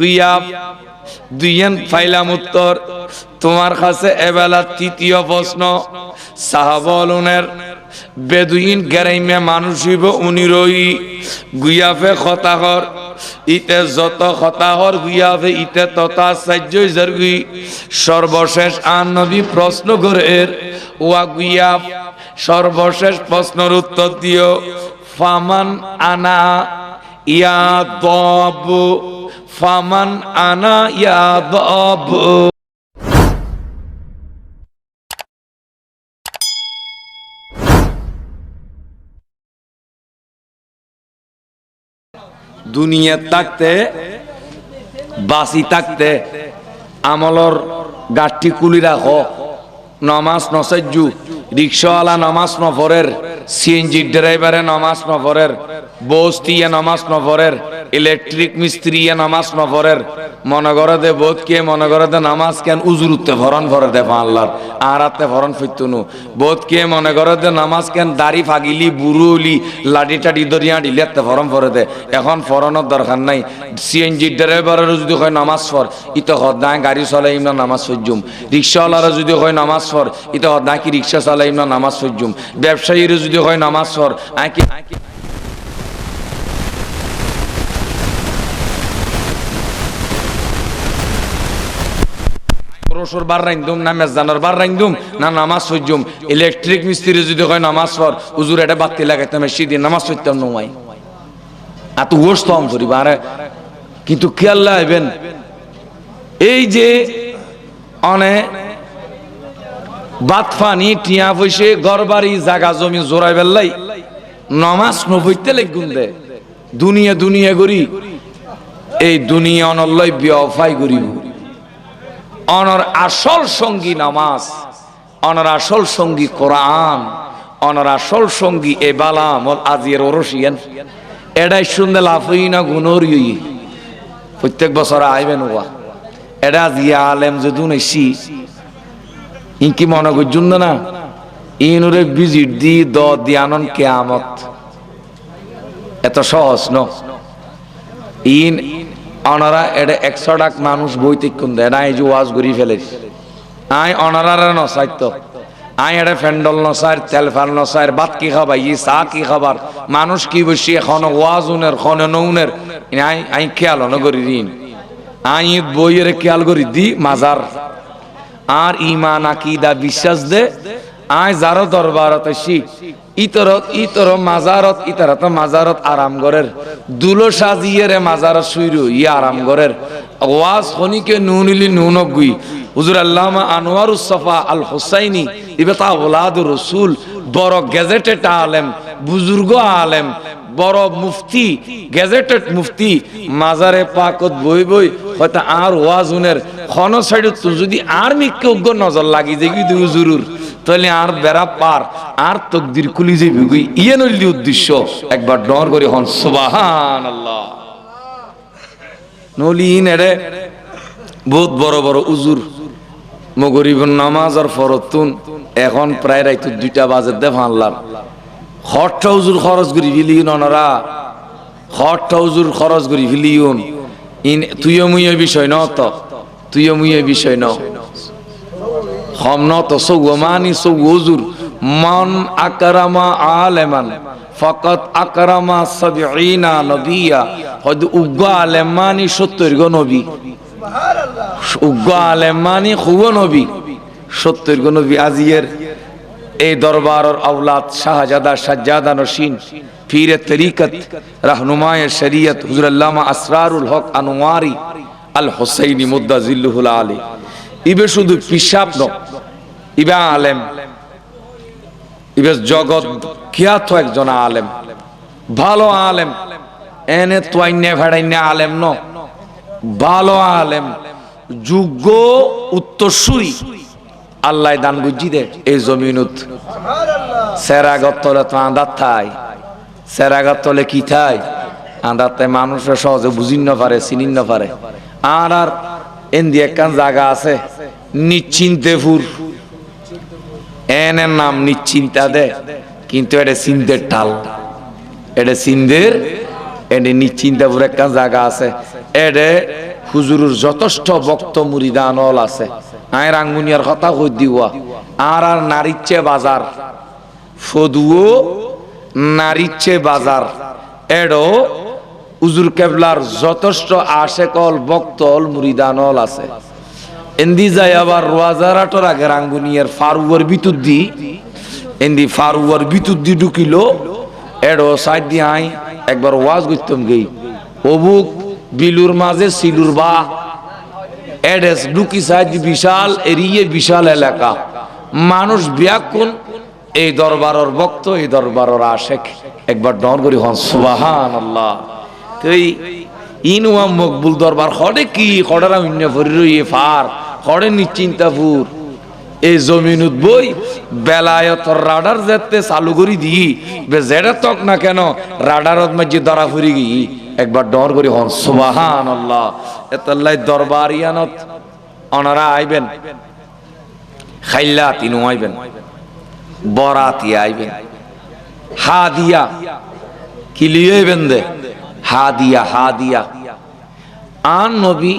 গুইয়াব দুইয়েন ফাইলাম উত্তর। তোমার কাছে এবেলা তৃতীয় প্রশ্ন সাহাবলুনের বেদুইন গেরাইমে মানুষ হইব উনি রই। গুইয়াফে খতাহর ইতে যত খতাহর গুইয়াফে ইতে তত আশ্চর্য জরগুই সর্বশেষ আন নবী প্রশ্ন করে ওয়া গুইয়াফ, সর্বশেষ প্রশ্নের উত্তর দিও। ফামান আনা ফামান আনা দুনিয়া থাকতে বাসি থাকতে, আমলর গাঠি কুলি রাখ। নমাজ নসজ্জু রিক্সাওয়ালা নমাজ নফরের, সিএনজি ড্রাইভারে নমাজ নফরের। বস্তিয়ে নমাজ নফরের, ইলেকট্রিক মিস্ত্রিয়ে নামাজ নফরের। মনে করে দে বোধ কে, মনে করে দে নামাজ কেন? উজুরুতে ভরণ ভরে দে আল্লাহর। আর হাতে ভরণ ফিরতুনু। বোধ কে, মনে করে দে নামাজ কেন? দাড়ি ফাগিলি বুড়ুলি লাডি টাডি দরিয়া ডিলেতে ভরণ ভরে দে। এখন ফরনের দরকার নাই। সিএনজি ড্রাইভারের যদি হয় নামাজ ফর ইতো হদায় গাড়ি চলাই না নামাজ সজ্জুম রিক্সাওয়ালারা যদি হয় নামাজ ফর ইতো হদায় কি রিক্সা চালাই না নামাজ সজ্জুম ব্যবসায়ীর যদি হয় নামাজ ফর আঁকি আঁকি রসুর বার রাইন্দুম, না মেজানোর বার রাইন্দুম, না নামাজ সজ্জুম ইলেকট্রিক মিস্ত্রি যদি হয় নামাজ পর উজুর এটা বাতি লাগাইতাম সেদিন নামাজ সইতাম নয় এত গোস্ত আম করি বারে কিন্তু খেয়াল্লা আইবেন এই যে অনে বাত ফানি টিয়া পয়সে ঘর বাড়ি জাগা জমি জোড়াই বেল্লাই, নমাজ নবইতে লেগুন দে। দুনিয়া দুনিয়া করি, এই দুনিয়া অনল্লয় বিয়ফাই করিব। অনর আসল সঙ্গী নামাজ, অনর আসল সঙ্গী কোরআন, অনর আসল সঙ্গী এ বালাম আজিয়ের ওরসিয়ান। এটাই শুনতে লাফই না ইয়ে প্রত্যেক বছর আইবেন ওয়া। এটা জিয়া আলেম যদি নেছি ইনকি মনে করছুন না? ইনুরে ভিজিট দি, দ দিয়ানন কেয়ামত। এত সহজ ন? ইন অনারা এটা একশো ডাক মানুষ কোন দেয় না এই যে ওয়াজ ঘুরি ফেলে। আই অনারা নসাইত আই এটা ফেন্ডল নসার তেল ফাল নসার ভাত কি খাবার, ই চা কি খাবার, মানুষ কি বসি এখন ওয়াজ উনের খন নৌনের আই আই খেয়াল নগরি ঋণ আই বইয়ের খেয়াল করি দি, মাজার। আর ইমান আকিদা, বিশ্বাস দে আয় যারো দরবারত আসি ইতরত ইতর মাজারত, ইতরত মাজারত আরাম গরের দুলো সাজিয়ে রে মাজারত শুইরু ই আরাম গরের ওয়াজ খনিকে নুনিলি নুনক গুই হুজুর আল্লামা আনোয়ারুস সফা আল হোসাইনি ইবে তা ওলাদুর রসুল, বড় গেজেটেড আলেম, বুজুর্গ আলেম, বড় মুফতি, গেজেটেড মুফতি, মাজারে পাকত বই বই, হয়তো আর ওয়াজুনের খন সাইড যদি আর মিক্কে উগ্র নজর লাগি যে কি হুজুরুর। তাহলে আর বেড়া পার, আর তকদির কুলি যে বিগুই ইয়ে নইলি উদ্দেশ্য, একবার ডর করে হন সুবাহান আল্লাহ নলিন এরে বহুত বড় বড় উজুর মগরিব নামাজ আর ফরতুন এখন প্রায় রাইতো দুইটা বাজে দে ভানলার হটটা উজুর খরচ করি ফিলিউন অনারা, হটটা উজুর খরচ করি ফিলিউন। ইন, তুইও মুইও বিষয় ন তো, তুইও মুইও বিষয় ন হম ন তো সৌ মানি আকরামা আলেমান, ফকত আকরামা সাবিঈনা নবিয়া হয়তো উগ্র আলেম মানি সত্তর গো নবী। উগ্র আলেম মানি খুব নবী। সত্তর গো নবী আজিয়ের এই দরবারর আওলাদ শাহজাদা সাজ্জাদা নসীন পীরে তরিকত, রাহনুমায় শরীয়ত হুজুর আল্লামা আসরারুল হক আনোয়ারি আল হোসাইনি মুদ্দা জিল্লুহুল আলী। ইবে শুধু পিসাব ন ইবে আলেম। ইবে জগৎ খ্যাত একজন আলেম। ভালো আলেম। এনে তোয়াইনে আলেম ন। ভালো আলেম। যোগ্য উত্তরসূরি। আল্লাহ দান বুঝি দে এই জমিনুত। সেরাগত তলে তো আন্দার থাই। সেরাগত কি থাই? আন্দার তাই মানুষের সহজে বুঝিন পারে, চিনিন পারে। আর আর এন্দি একখান জায়গা আছে নিশ্চিন্তেপুর এনের নাম নিশ্চিন্তা দে, কিন্তু এটা সিন্ধের টাল এটা সিন্ধের এটা নিশ্চিন্তাপুর একখান জায়গা আছে। এডে হুজুরুর যথেষ্ট বক্ত মুরিদানল আছে। আয় রাঙ্গুনিয়ার কথা কই দিওয়া। আর আর নারীচ্ছে বাজার। ফদুও নারীচ্ছে বাজার। এডো উজুর কেবলার যথেষ্ট আশেকল বক্তল মুরিদানল আছে। এন্দি যায় আবার রোয়াজারাটোর আগে রাঙ্গুনিয়ার ফারুয়ার বিতুর দি এন্দি ফারুয়ার বিতুর দি ঢুকিল, এডো সাইড দি আই, একবার ওয়াজ করতাম গেই। অবুক বিলুর মাঝে সিলুর বা, এডেস ঢুকি সাইড বিশাল এরিয়ে বিশাল এলাকা। মানুষ ব্যাকুন এই দরবারর ভক্ত, এই দরবারর আশেক, একবার ডর করি হন সুবাহান আল্লাহ তুই ইনুয়া মকবুল দরবার হরে কি হরেরা অন্য ভরি রইয়ে ফার। হরে নিশ্চিন্তাপুর এই জমিনুত বই বেলায়ত রাডার যেতে চালু করি দি। বে তক না কেন, রাডারত মাঝে ধরা ফুরি গি। একবার ডর করি হন সুবাহান আল্লাহ এতল্লাই দরবারিয়ানত অনারা আইবেন। খাইল্লা তিনু আইবেন। বরাতি আইবেন। হা দিয়া কিলিয়ে বেন্দে। হা দিয়া হা দিয়া আন নবী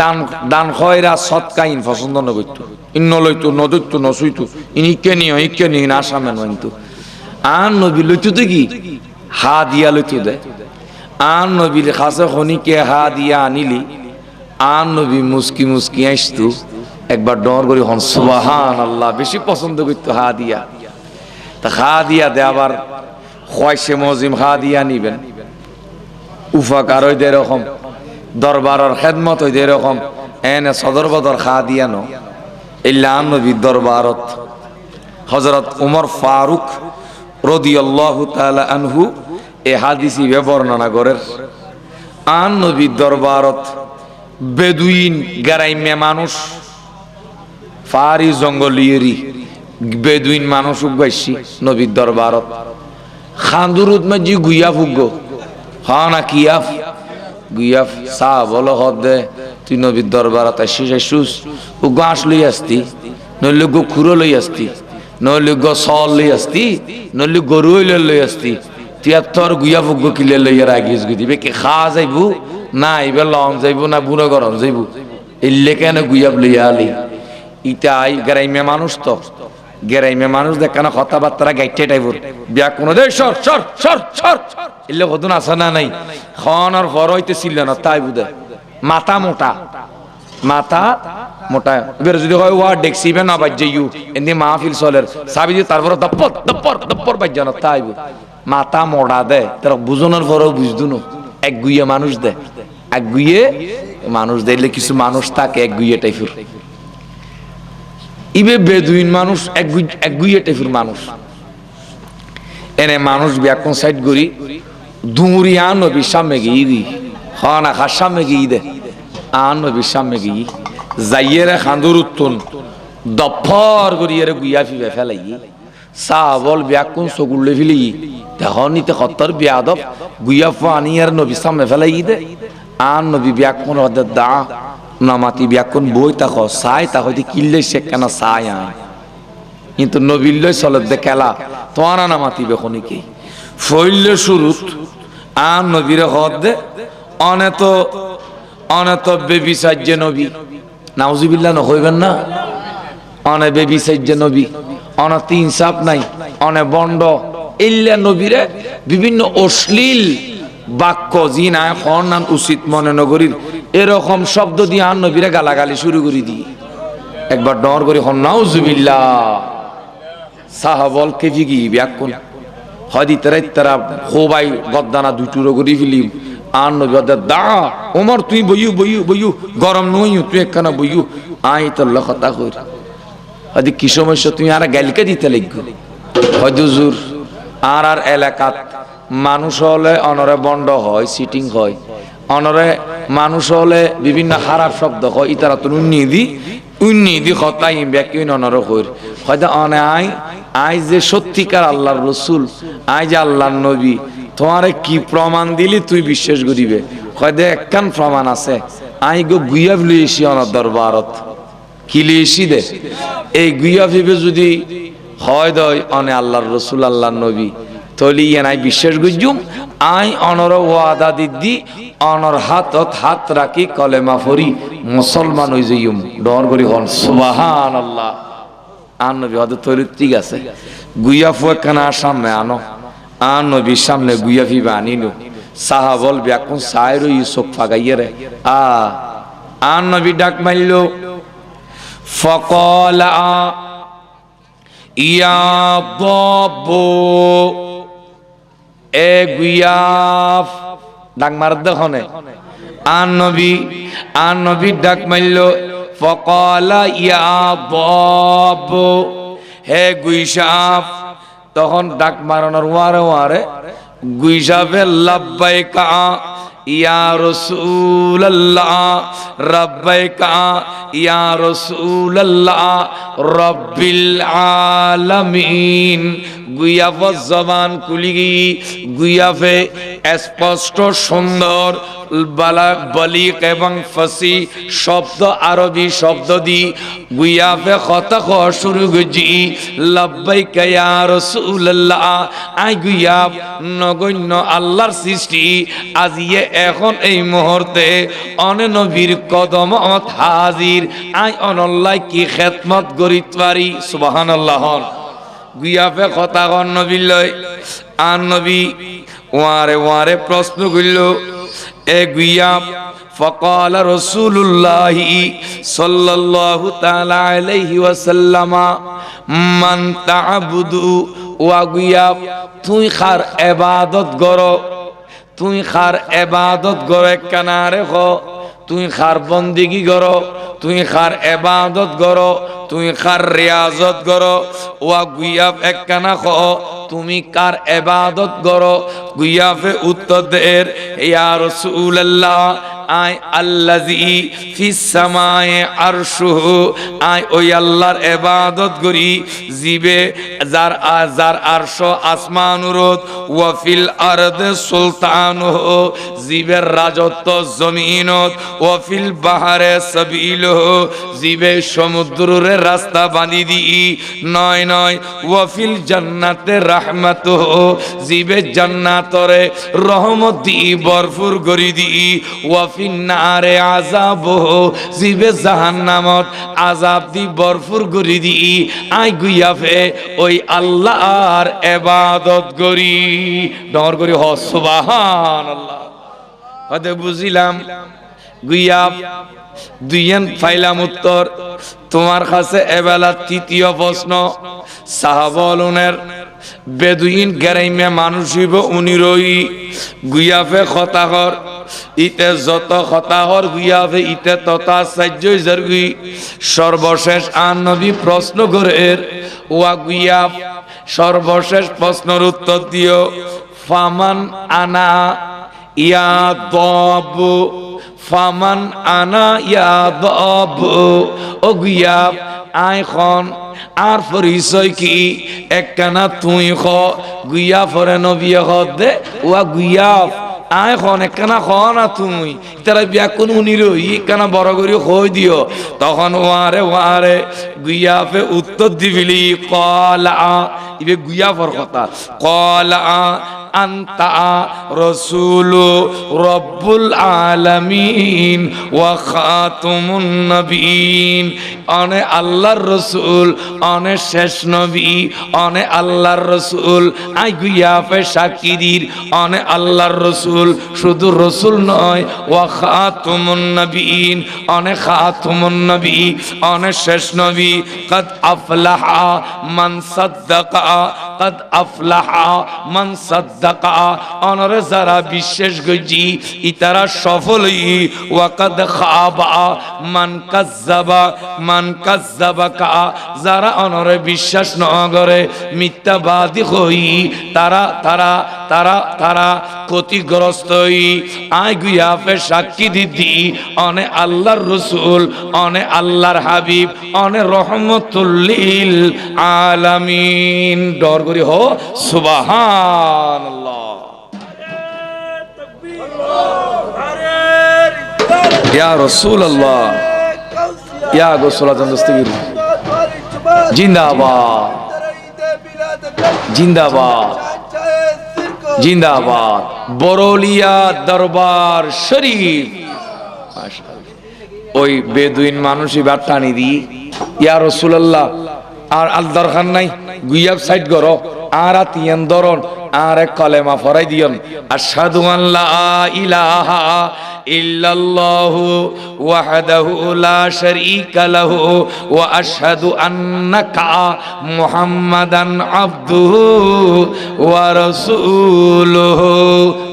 দান দান খয়রা সৎকাইন পছন্দ নগৈতু ইন্ন লইতু নদৈতু নসুইতু, ইনি ইকে নিও ইকে নিও না সামনে নইতু আন নবী লইতু তো কি? হা দিয়া লইতু দে আন নবীর খাসে খনিকে হা দিয়া আনিলি। আন নবী মুস্কি মুস্কি আসতু। একবার ডর করি হন সুবাহান আল্লাহ বেশি পছন্দ করতো হা দিয়া। তা হা দিয়া দে আবার খয়সে মজিম হা দিয়া নিবেন। উফাকার হইতে এরকম দরবারের খেদমত হইতে এরকম, এনে সদর বদর খা দিয়া নো ইল্লা নবী দরবারত। হজরত উমর ফারুক রদিয়াল্লাহু তাআলা আনহু এ হাদিসি বর্ণনা করেন আন নবী দরবারত বেদুইন গারাইমে মানুষ, ফারি জঙ্গলিয়েরি বেদুইন মানুষ উগাইছি নবীর দরবারত। খান্দুরুত মাঝি গুইয়া ফুগ হা না কিয়াফ গুইয়াফ সা বলো হদ দে, তুই নবীর দরবারত আসিস, আসুস। ও গাছ লই আসতি, নইলে গো খুরো লই আসতি, নইলে গো সল লই আসতি, নইলে গরু লই আসতি। তিয়াত্তর গুইয়া ফুগ কিলে লইয়া রাগিস গুই দিবে কে খা যাইবু? না এবার লং যাইবু না বুনো গরম যাইবু? ইল্লে কেন গুইয়াব লইয়া আলি? ইটা আই গ্রাইমে মানুষ তো। গ্রাইমে মানুষ দেখানো কথাবার্তা গাইতে টাইবুর বিয়া কোনো দে সর সর সর সর। ইল্লে কদুন আসা না নাই? খন আর ফর হইতে ছিল না, তাই বুদে মাথা মোটা। মাথা মোটা। এবার যদি হয়, ওয়া ডেক্সিবে না বাজ্যে ইউ। এমনি মাহফিল চলের। সাবি দিয়ে তারপর দপ্পর দপ্পর দপ্পর বাজ্যা না, তাই মাথা মোড়া দে। তার বুঝনের পরেও বুঝদু নো এক গুইয়ে মানুষ দে। এক গুইয়ে মানুষ দেখলে কিছু মানুষ থাকে এক গুইয়ে টাইফুর ইবে বেদুইন মানুষ, এক গুই- এক গুইয়ে টাইফুর মানুষ। এনে মানুষ ব্যাকন সাইড করি? দুমুরি আন নবীর সামনে গিয়ে দি হন আখার সামনে গিয়ে দে আন নবীর সামনে গিয়ে যাইয়েরে খান্দুর উত্তন। দফর করি এরে গুইয়া ফিবে ফেলাই। সাবল ব্যাকুন সগুলে ফিলি। দেখো নিতে খত্তর বিয়াদব গুইয়া ফানি আর নবীর সামনে ফেলাই দে আন নবী ব্যাকুন হদে দা। নামাতি ব্যাকুন বই তাক সাই তা হইতে কিল্লে সে কেন সাই আয় কিন্তু নবিল্লই চলত দে খেলা তোমার না মাতিবে খনিকে ফইল শুরুত আন নবীরে হদ দে, অনেত অনেত বেবি সাজ্যে নবী। নাউজিবিল্লা ন হইবেন না? অনে বেবি সাজ্যে নবী, অনে তিন সাপ নাই, অনে বন্ড। ইল্লা নবীরে বিভিন্ন অশ্লীল বাক্য জি না উচিত মনে নগরীর। এরকম শব্দ দিয়ে আন নবীরে গালাগালি শুরু করে দিয়ে। একবার ডর করে হন, নাউজুবিল্লাহ। সাহাবল কেজি গি ব্যাকুন হদি তেরাই তেরা খোবাই গদ্দানা দুটুরো করি আন নবী দা, ওমর, তুই বইয়ু বইয়ু বইয়ু, গরম নইয়ু, তুই একখানা বইয়ু। আই তোর লখতা কইর। হদি কি সমস্যা, তুই আর গালিকে দিতে লাগবে। হজুর, আর আর এলাকাত মানুষ হলে অনরে বন্ড হয় সিটিং হয়। অনরে মানুষ হলে বিভিন্ন খারাপ শব্দ হয় ইতারা তো উন্নিদি উন্নিদি হতাই ব্যাকি অনর হইর হয়তো অনে আই আই যে সত্যিকার আল্লাহর রসুল, আই যে আল্লাহর নবী, তোমারে কি প্রমাণ দিলি তুই বিশ্বাস করিবে? হয়তো একখান প্রমাণ আছে। আই গো গুইয়া লইছি অনার দরবারত। কিলিয়েছি দে? এই গুইয়া ভেবে যদি হয় দয় অনে আল্লাহর রসুল, আল্লাহর নবী। তলি ইয়ানাই বিশ্বাস গুজুম। আই অনর ওয়াদা দিদি অনর হাতত হাত রাখি কলেমা ফরি, মুসলমান হই যাইম ডর করি হন সুবাহান আল্লাহ আন নবী হয়তো তৈরি ঠিক আছে। গুইয়া ফুয়াখানা সামনে আনো। আন নবীর সামনে গুইয়া ফিবা আনিনু। সাহা বল ব্যাকুন সাইরো ইউসুফ ফাগাইয়ে রে। আ, আন নবী ডাক মারল ফকলা, ইয়া ববো। এ গুইয়াফ ডাক মার দেখনে। আন আন নবী ডাক মারল ফকলা ইয়া বব। হে গুইসাফ তখন ডাক মারানোর ওয়ারে ওয়ারে গুইসাফে লাব্বাইকা ইয়া রসুল্লাহ রব্বাইকা ইয়া রসুল্লাহ রব্বিল আলামিন। গুইয়াফ জবান কুলিগি, গুইয়াফে স্পষ্ট, সুন্দর বালা বলিক এবং ফসি শব্দ, আরবি শব্দ দি, গুইয়াফে কথা খ শুরু গুজি, লব্বাইক ইয়া রাসূলুল্লাহ। আই গুইয়াফ, নগণ্য আল্লাহর সৃষ্টি, আজিয়ে এখন এই মুহূর্তে অনে নবীর কদমত হাজির। আই অনল্লাই কি খেদমত গরিত পারি, সুবহানাল্লাহ। গিয়াফে কথা কন নবীর লয়। আর নবী ওয়ারে ওয়ারে প্রশ্ন করল এ গুইয়াব ফকাল রসুল্লাহ সাল্লাল্লাহু তাআলা আলাইহি ওয়াসাল্লামা, মান তা'বুদু ওয়া গুইয়াব তুই খার ইবাদত কর, তুই খার ইবাদত করে কানারে হ। তুই খার বন্দিগি করো তুই খার এবাদত করো তুই খার রিয়াজত করো ওয়া গুইয়াফ একখানা খ, তুমি কার এবাদত করো গুইয়াফে উত্তর দের, ইয়া রাসূলুল্লাহ আই আল্লাজি ফিস সামায়ে আরশুহু আই ওই আল্লাহর ইবাদত করি, জিবে যার যার আরশ আসমানুরত ওয়া ফিল আরদে সুলতানুহু, জিবের রাজত্ব জমিনত, ওয়া ফিল বাহারে সাবিলুহু, জিবে সমুদ্রের রাস্তা বাঁধি দি নয় নয়, ওয়া ফিল জান্নাতে রাহমাতুহু, জিবে জান্নাতরে রহমত দি ভরপুর করি দি ওয়া ফিন নারে আযাবুহু জিবে জাহান্নামত আযাব দি ভরপুর করি দি। আই গুইয়াফে ওই আল্লাহর ইবাদত করি। ডর করি, হ, সুবহানাল্লাহ। হতে বুঝিলাম। গুইয়াফ দুইয়ান ফাইলাম উত্তর। তোমার কাছে এবেলা তৃতীয় প্রশ্ন। সাহাবলুনের বেদুইন গেরাইমে মানুষ হইব, উনি রই। গুইয়াফে খতাহর ইতে যত খতাহর গুইয়াফে ইতে তথা সাহায্যই জরগুই সর্বশেষ আন নবী প্রশ্ন করে ওয়া গুইয়াফ সর্বশেষ প্রশ্নের উত্তর দিও। ফামান আনা ইয়া দব, ফামান আনা ইয়া দব। ও গুইয়াফ আয় খন, আর পরিচয় কি? একখানা তুই খ গুইয়া ফরে নবী খ দে ওয়া গুইয়াফ আয় খন, একখানা খ না তুমি। তারা বিয়া কোন উনির একখানা বড় করি কই দিও। তখন ওয়ারে ওয়ারে গুইয়াফে উত্তর দিবিলি, কলা ইবে গুইয়াফর কথা। কলা আন্তা রসুল রব্বুল আলামিন ওয়া অনে আল্লাহর রসুল, অনে শেষ নবী, অনে আল্লাহর রসুল, আই গুইয়াফে সাকিরির। অনে আল্লাহর রসুল, শুধু রসুল নয়, ওয়া খাতুমুন অনে খাতুমুন নবী, অনে শেষ নবী, কদ আফলাহা মান সাদ্দাকা, কদ আফলাহা মান অনরে যারা বিশ্বাস গজি, ইতারা সফল হই ওয়াকাদ খাবা, মান কাজ্জাবা, মান কাজ্জাবাকা যারা অনরে বিশ্বাস ন করে, মিথ্যাবাদী হই। তারা তারা তারা তারা ক্ষতিগ্রস্ত হই আয় গুয়াফে সাক্ষী দিদি, অনে আল্লাহর রসুল, অনে আল্লাহর হাবিব, অনে রহমতুল্লিল আলামিন। ডর করি হো, সুবহানাল্লাহ। ইয়া রাসূলুল্লাহ। ইয়া গোসল আজম দস্তগীর জিন্দাবাদ। জিন্দাবাদ। জিন্দাবাদ। বরলিয়া দরবার শরীফ। ওই বেদুইন মানুষই বা টানি দি। ইয়া রসুলাল্লাহ। আর আল দরকার নাই। গুইয়াব সাইড করো। আর আতিয়ান দরন আর এক কলেমা ফরাই দিয়ন। আশহাদু আন লা ইলাহা ওয়াহদাহু লা শারীকা লাহু ওয়া আশহাদু আন্নাকা মুহাম্মাদান আবদুহু ওয়া রাসূলুহু।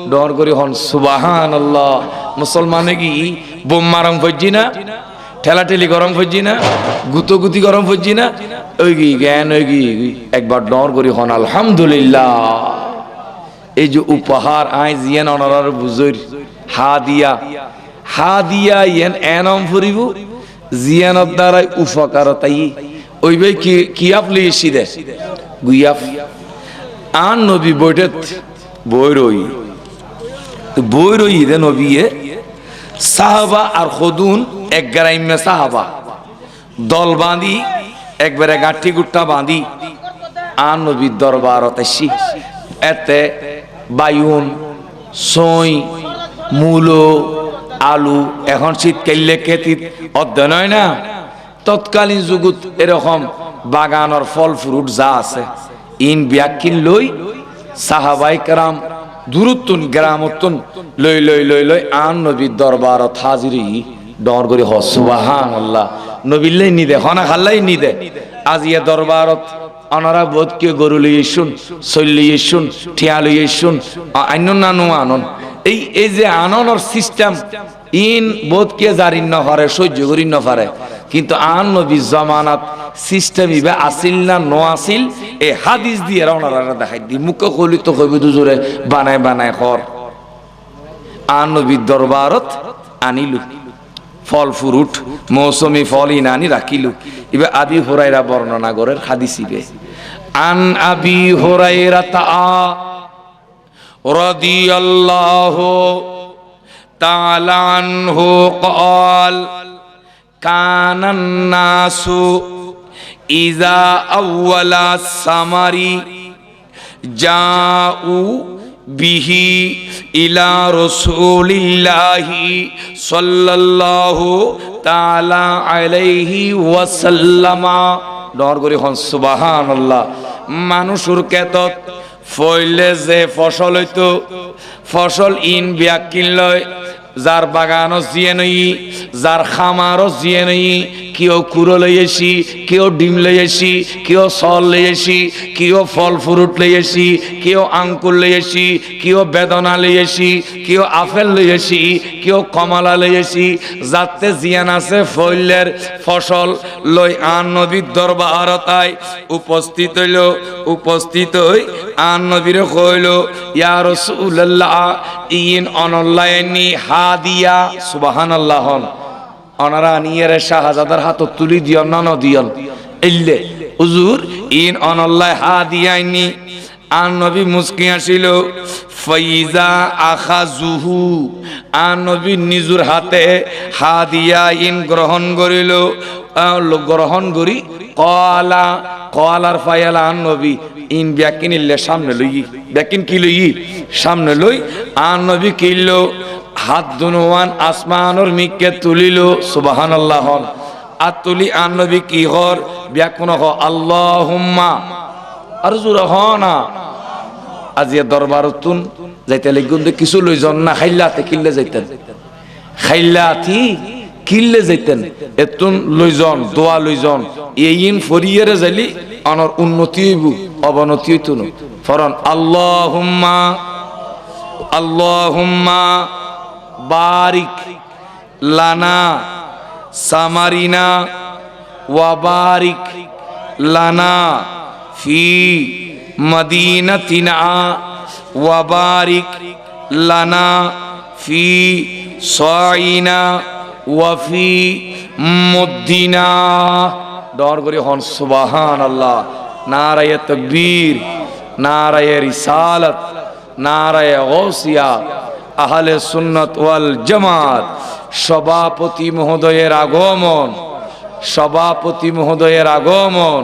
ডর করি হন, সুবহানাল্লাহ। মুসলমানে কি? বোম মারং ফজ্জি না? ঠেলাঠেলি গরম ফজ্জি না? গুতো গুতি গরম ফজ্জি না? ওই কি জ্ঞান, ওই কি? একবার ডর করি হন, আলহামদুলিল্লাহ। এই যে উপহার আই জিয়ান অনারার বুজুর হা দিয়া হা দিয়া ইয়েন এনম ফুরিব জিয়ানত দ্বারাই উপকার তাই ওই ভাই কি কিয়াপ লিয়েছি দে? গুইয়াপ আন নবী বইটেত বই রই বই রই দে নবীয়ে সাহাবা আর খদুন এক গ্রাইমে সাহাবা। দল বাঁধি, একবারে গাঁঠি গুট্টা বাঁধি। আন নবীর দরবারত আসি এতে বায়ুন, সই, মূলো, আলু, এখন শীতকালে খেতিত অধ্যয়ন হয় না। তৎকালীন যুগত এরকম বাগানের ফল ফ্রুট যা আছে, ইন ব্যাকিন লই সাহাবাই কারাম দূরত্বন গ্রামত্তন লই লই লই লই আন নবীর দরবারত হাজিরি ডর করে হ সুবাহান আল্লাহ নবিল্লাই নিদে, হনা খাল্লাই নিদে। আজিয়া দরবারত অনারা বোধ কে গরু লইয়ে শুন শৈল লইয়ে শুন ঠিয়া লইয়ে শুন আন্য নানু আনন। এই এই যে আননের সিস্টেম, ইন বোধ কে জারিন ন পারে সহ্য করি ন পারে কিন্তু আন নবী জমানাত সিস্টেম ইবে আসিল না, ন আসিল এই হাদিস দিয়ে ওনারা দেখাই দি। মুখ কলি তো কইবে দুজোরে বানায় বানায় খর আন নবীর দরবারত আনিলু। ফল, ফুরুট, মৌসুমি ফল ইনানি রাখিলু। ইবে আবি হুরাইরা বর্ণনা করের হাদিস ইবে। আন আবি হুরাইরা তা রাদিয়াল্লাহু তাআলা আনহু قال كان الناس إذا أول السمر جاءوا به إلى رسول الله صلى الله تعالى عليه وسلم ডর করি হন সুবাহান আল্লাহ মানুষের কেতত ফইলে যে ফসল হইতো ফসল ইন বিয়া লয় যার বাগানও জিয়ে নই, যার খামারও জিয়ে নই, কেউ কুড়ো লইয়েছি কেউ ডিম লইয়েছি কেউ সল লইয়েছি কেউ ফল ফ্রুট লইয়েছি কেউ আঙ্কুর লইয়েছি কেউ বেদনা লইয়েছি কেউ আপেল লইয়েছি কেউ কমলা লইয়েছি যাতে জিয়ান আছে ফৈলের ফসল লই আন নবীর দরবারতায় উপস্থিত হইল, উপস্থিত হই আন নবীরে কইল, ইয়া রাসূলুল্লাহ, ইন অনলাইনি হাদিয়া সুবহানাল্লাহ অনারা নিয়ের শাহজাদার হাত তুলি দিয়ন নন দিয়ন। এল্লে হুজুর, ইন অনল্লাহ হা দিয়াইনি। আন নবী মুসকি আসিল, ফাইজা আখা জুহু আন নবী নিজুর হাতে হা দিয়া ইন গ্রহণ করিল। গ্রহণ করি, কলা, কলার ফায়ালা আন নবী। ইন ব্যাকিন ইল্লে সামনে লই ব্যাকিন কি লই সামনে লই, আন নবী কিনল হাত দুনুয়ান আসমানোর মিককে তুলিল সুবাহান আল্লাহ আর তুলি আন নবী কি হর ব্যাকুন হ আল্লাহ হুম্মা আর জোর হ না। আজিয়া দরবার তুন যাইতে লিগুন কিছু লইজন না, খাইলাতে কিল্লে যাইতেন। খাইলাতি কিল্লে যাইতেন। এতুন লইজন, দোয়া লইজন, এইন ফরিয়ারে যাইলি অনর উন্নতি হইব, অবনতি হইতো না ফরন, আল্লাহুম্মা আল্লাহুম্মা। বারিক, লানা, সামারিনা ওয়া বারিক লানা, ফি মদিনাতিনা ওয়া বারিক লানা, ফি সাইনা, ওয়া ফি মুদ্দিনা। ডর করে হন সুবহান আল্লাহ নারায়ে তকবীর, নারায়ে রিসালাত, নারায়ে গৌসিয়া আহলে সুন্নত ওয়াল জামাত সভাপতি মহোদয়ের আগমন সভাপতি মহোদয়ের আগমন।